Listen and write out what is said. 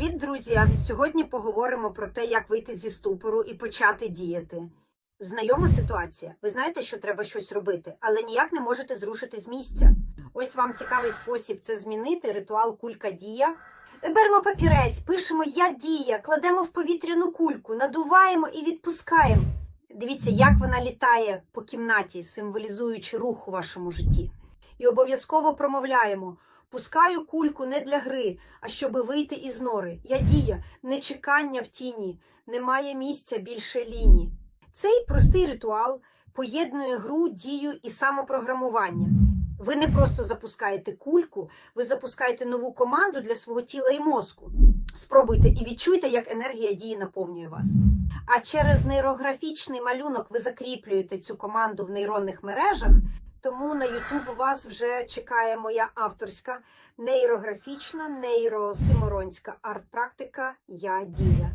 Привіт, друзі! Сьогодні поговоримо про те, як вийти зі ступору і почати діяти. Знайома ситуація. Ви знаєте, що треба щось робити, але ніяк не можете зрушити з місця. Ось вам цікавий спосіб це змінити. Ритуал кулька дія. Беремо папірець, пишемо Я дія, кладемо в повітряну кульку, надуваємо і відпускаємо. Дивіться, як вона літає по кімнаті, символізуючи рух у вашому житті. І обов'язково промовляємо. Пускаю кульку не для гри, а щоби вийти із нори. Я дія, не чекання в тіні, немає місця більше ліні. Цей простий ритуал поєднує гру, дію і самопрограмування. Ви не просто запускаєте кульку, ви запускаєте нову команду для свого тіла і мозку. Спробуйте і відчуйте, як енергія дії наповнює вас. А через нейрографічний малюнок ви закріплюєте цю команду в нейронних мережах. Тому на Ютуб вас вже чекає моя авторська нейрографічна нейросиморонська арт-практика Я дія.